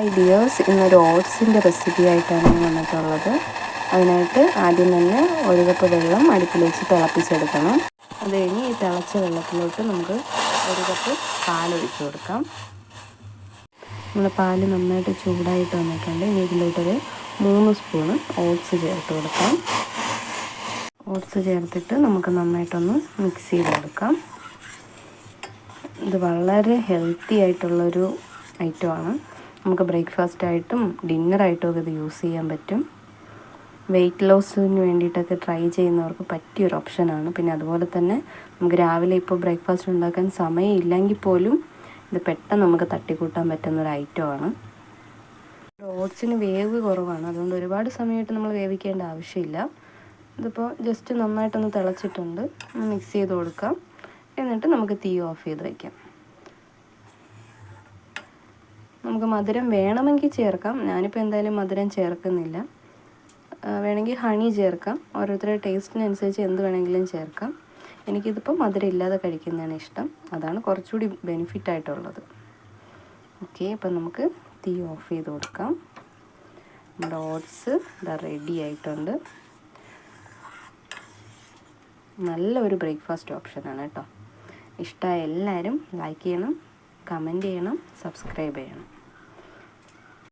Hi dears ഇന്നൊരു ഓട്സിന്റെ recipe ആയിട്ടാണ് ഞാൻ വന്നിട്ടുള്ളത്. അതിനായിട്ട് ആദ്യം തന്നെ ഒരു കപ്പ് വെള്ളം അടുപ്പിൽ വെച്ച് തിളപ്പിച്ചെടുക്കണം. അത് കഴിഞ്ഞ് ഈ തിളച്ച വെള്ളത്തിലോട്ട് നമുക്ക് ഒരു കപ്പ് പാലൊഴിച്ച് കൊടുക്കാം. നമ്മൾ പാൽ നന്നായിട്ട് ചൂടായിട്ട് വന്നിട്ടുണ്ട്. ഇനി ഇതിലോട്ടൊരു മൂന്ന് സ്പൂണ് ഓട്സ് ചേർത്ത് കൊടുക്കാം. ഓട്സ് ചേർത്തിട്ട് നമുക്ക് നന്നായിട്ടൊന്ന് മിക്സ് ചെയ്ത് കൊടുക്കാം. ഇത് വളരെ ഹെൽത്തി ആയിട്ടുള്ളൊരു ഐറ്റമാണ് നമുക്ക് ബ്രേക്ക്ഫാസ്റ്റ് ആയിട്ടും ഡിന്നറായിട്ടും ഒക്കെ ഇത് യൂസ് ചെയ്യാൻ പറ്റും. വെയിറ്റ് ലോസിന് വേണ്ടിയിട്ടൊക്കെ ട്രൈ ചെയ്യുന്നവർക്ക് പറ്റിയൊരു ഓപ്ഷനാണ്. പിന്നെ അതുപോലെ തന്നെ നമുക്ക് രാവിലെ ഇപ്പോൾ ബ്രേക്ക്ഫാസ്റ്റ് ഉണ്ടാക്കാൻ സമയമില്ലെങ്കിൽ പോലും ഇത് പെട്ടെന്ന് നമുക്ക് തട്ടിക്കൂട്ടാൻ പറ്റുന്ന ഒരു ഐറ്റമാണ്. ഓട്സിന് വേവ് കുറവാണ്. അതുകൊണ്ട് ഒരുപാട് സമയമായിട്ട് നമ്മൾ വേവിക്കേണ്ട ആവശ്യമില്ല. ഇതിപ്പോൾ ജസ്റ്റ് നന്നായിട്ടൊന്ന് തിളച്ചിട്ടുണ്ട്. മിക്സ് ചെയ്ത് കൊടുക്കാം. എന്നിട്ട് നമുക്ക് തീ ഓഫ് ചെയ്ത് വയ്ക്കാം നമുക്ക് മധുരം വേണമെങ്കിൽ ചേർക്കാം. ഞാനിപ്പോൾ എന്തായാലും മധുരം ചേർക്കുന്നില്ല. വേണമെങ്കിൽ ഹണി ചേർക്കാം. ഓരോരുത്തരുടെ ടേസ്റ്റിനനുസരിച്ച് എന്ത് വേണമെങ്കിലും ചേർക്കാം. എനിക്കിതിപ്പോൾ മധുരം ഇല്ലാതെ കഴിക്കുന്നതാണ് ഇഷ്ടം. അതാണ് കുറച്ചുകൂടി ബെനിഫിറ്റ് ആയിട്ടുള്ളത്. ഓക്കെ അപ്പം നമുക്ക് തീ ഓഫ് ചെയ്ത് കൊടുക്കാം. നമ്മുടെ ഓട്സ് ഇതാ റെഡി ആയിട്ടുണ്ട്. നല്ലൊരു ബ്രേക്ക്ഫാസ്റ്റ് ഓപ്ഷനാണ് കേട്ടോ. ഇഷ്ടമായ എല്ലാവരും ലൈക്ക് ചെയ്യണം കമന്റ് ചെയ്യണം സബ്സ്ക്രൈബ് ചെയ്യണം.